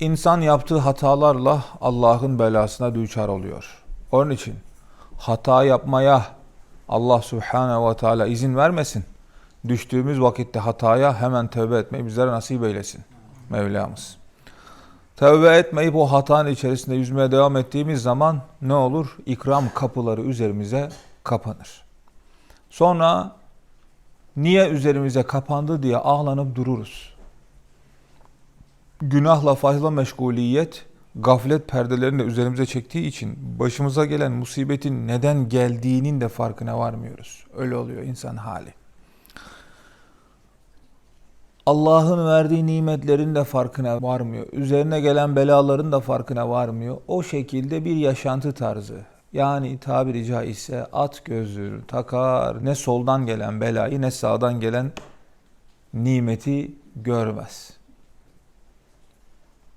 İnsan yaptığı hatalarla Allah'ın belasına düçar oluyor. Onun için hata yapmaya Allah Subhanahu ve Teala izin vermesin. Düştüğümüz vakitte hataya hemen tövbe etmeyi bizlere nasip eylesin Mevlamız. Tövbe etmeyip o hatanın içerisinde yüzmeye devam ettiğimiz zaman ne olur? İkram kapıları üzerimize kapanır. Sonra niye üzerimize kapandı diye ağlanıp dururuz. Günahla fazla meşguliyet, gaflet perdelerini de üzerimize çektiği için başımıza gelen musibetin neden geldiğinin de farkına varmıyoruz. Öyle oluyor insan hali. Allah'ın verdiği nimetlerin de farkına varmıyor. Üzerine gelen belaların da farkına varmıyor. O şekilde bir yaşantı tarzı. Yani tabiri caizse at gözlüğü takar ne soldan gelen belayı ne sağdan gelen nimeti görmez.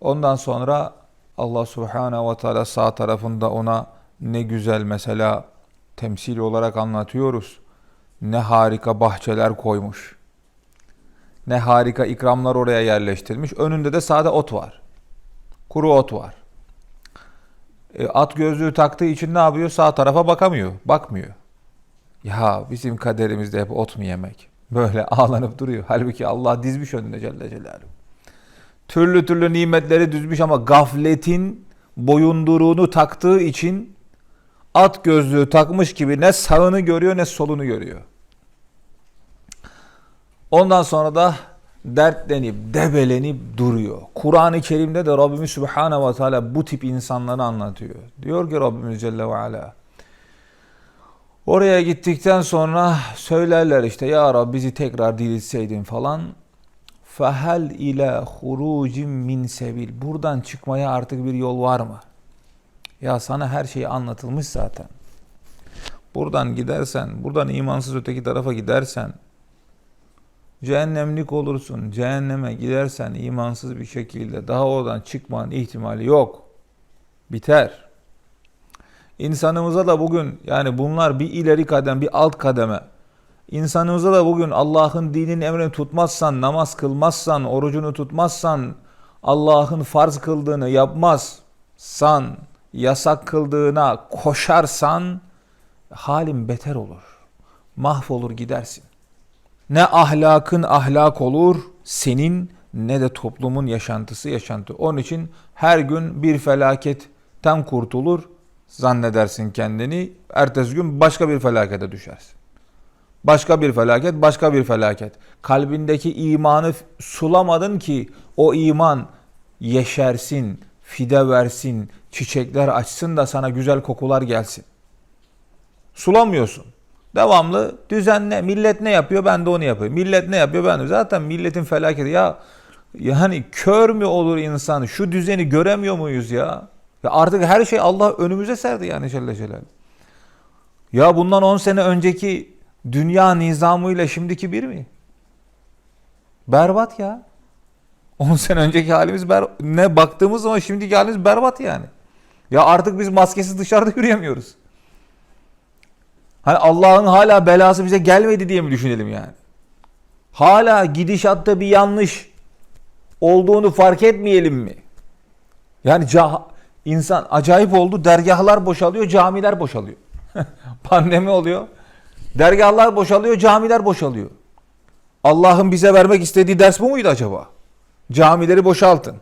Ondan sonra Allah Subhanahu ve Teala sağ tarafında ona ne güzel mesela temsil olarak anlatıyoruz. Ne harika bahçeler koymuş. Ne harika ikramlar oraya yerleştirmiş. Önünde de sade ot var. Kuru ot var. E, at gözlüğü taktığı için ne yapıyor? Sağ tarafa bakamıyor. Bakmıyor. Ya bizim kaderimizde hep ot mu yemek? Böyle ağlanıp duruyor. Halbuki Allah dizmiş önüne Celle Celaluhu. Türlü türlü nimetleri düzmüş ama gafletin boyunduruğunu taktığı için at gözlüğü takmış gibi ne sağını görüyor ne solunu görüyor. Ondan sonra da dertlenip, debelenip duruyor. Kur'an-ı Kerim'de de Rabbimiz Subhanahu ve Teala bu tip insanları anlatıyor. Diyor ki Rabbimiz Celle ve Ala. Oraya gittikten sonra söylerler işte ya Rabbi bizi tekrar diriltseydin falan. Fehel ile hurucim min sebil. Buradan çıkmaya artık bir yol var mı? Ya sana her şey anlatılmış zaten. Buradan gidersen, buradan imansız öteki tarafa gidersen cehennemlik olursun. Cehenneme gidersen imansız bir şekilde daha oradan çıkmanın ihtimali yok. Biter. İnsanımıza da bugün yani bunlar bir ileri kadem, bir alt kademe. İnsanımıza da bugün Allah'ın dininin emrini tutmazsan, namaz kılmazsan, orucunu tutmazsan, Allah'ın farz kıldığını yapmazsan, yasak kıldığına koşarsan halin beter olur. Mahvolur gidersin. Ne ahlakın ahlak olur senin ne de toplumun yaşantısı yaşantı. Onun için her gün bir felaketten kurtulur zannedersin kendini. Ertesi gün başka bir felakete düşersin. Başka bir felaket, başka bir felaket. Kalbindeki imanı sulamadın ki o iman yeşersin, fide versin, çiçekler açsın da sana güzel kokular gelsin. Sulamıyorsun. Devamlı düzenle. Millet ne yapıyor ben de onu yapıyorum. Millet ne yapıyor ben de. Zaten milletin felaketi ya yani kör mü olur insan? Şu düzeni göremiyor muyuz ya? Ya artık her şey Allah önümüze serdi yani Celle Celaluhu. Ya bundan 10 sene önceki dünya nizamıyla şimdiki bir mi? Berbat ya. 10 sene önceki halimiz ber ne baktığımız zaman şimdiki halimiz berbat yani. Ya artık biz maskesiz dışarıda yürüyemiyoruz. Hani Allah'ın hala belası bize gelmedi diye mi düşünelim yani? Hala gidişatta bir yanlış olduğunu fark etmeyelim mi? Yani insan acayip oldu. Dergahlar boşalıyor, camiler boşalıyor. Pandemi oluyor. Dergahlar boşalıyor, camiler boşalıyor. Allah'ın bize vermek istediği ders bu muydu acaba? Camileri boşaltın.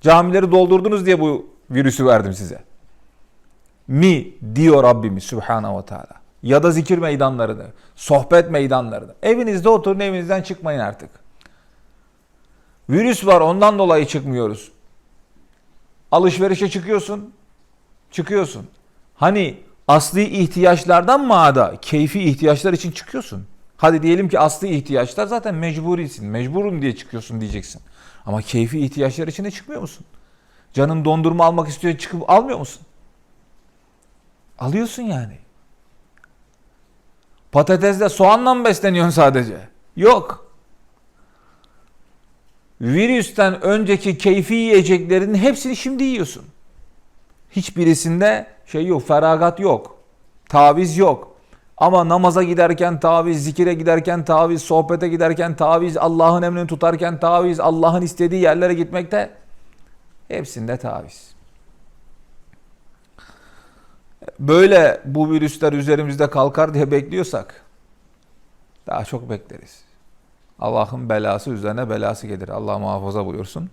Camileri doldurdunuz diye bu virüsü verdim size. Mi diyor Rabbimiz Subhanahu ve Teala ya da zikir meydanlarını, sohbet meydanlarını. Evinizde oturun, evinizden çıkmayın artık. Virüs var ondan dolayı çıkmıyoruz. Alışverişe çıkıyorsun, çıkıyorsun. Hani asli ihtiyaçlardan mı ada, keyfi ihtiyaçlar için çıkıyorsun. Hadi diyelim ki asli ihtiyaçlar zaten mecburisin, mecburum diye çıkıyorsun diyeceksin. Ama keyfi ihtiyaçlar için de çıkmıyor musun? Canın dondurma almak istiyor çıkıp almıyor musun? Alıyorsun yani. Patatesle soğanla mı besleniyorsun sadece? Yok. Virüsten önceki keyfi yiyeceklerin hepsini şimdi yiyorsun hiçbirisinde şey yok, feragat yok. Taviz yok. Ama namaza giderken taviz, zikire giderken taviz, sohbete giderken taviz, Allah'ın emrini tutarken taviz, Allah'ın istediği yerlere gitmekte hepsinde taviz. Böyle bu virüsler üzerimizde kalkar diye bekliyorsak daha çok bekleriz. Allah'ın belası üzerine belası gelir. Allah muhafaza buyursun.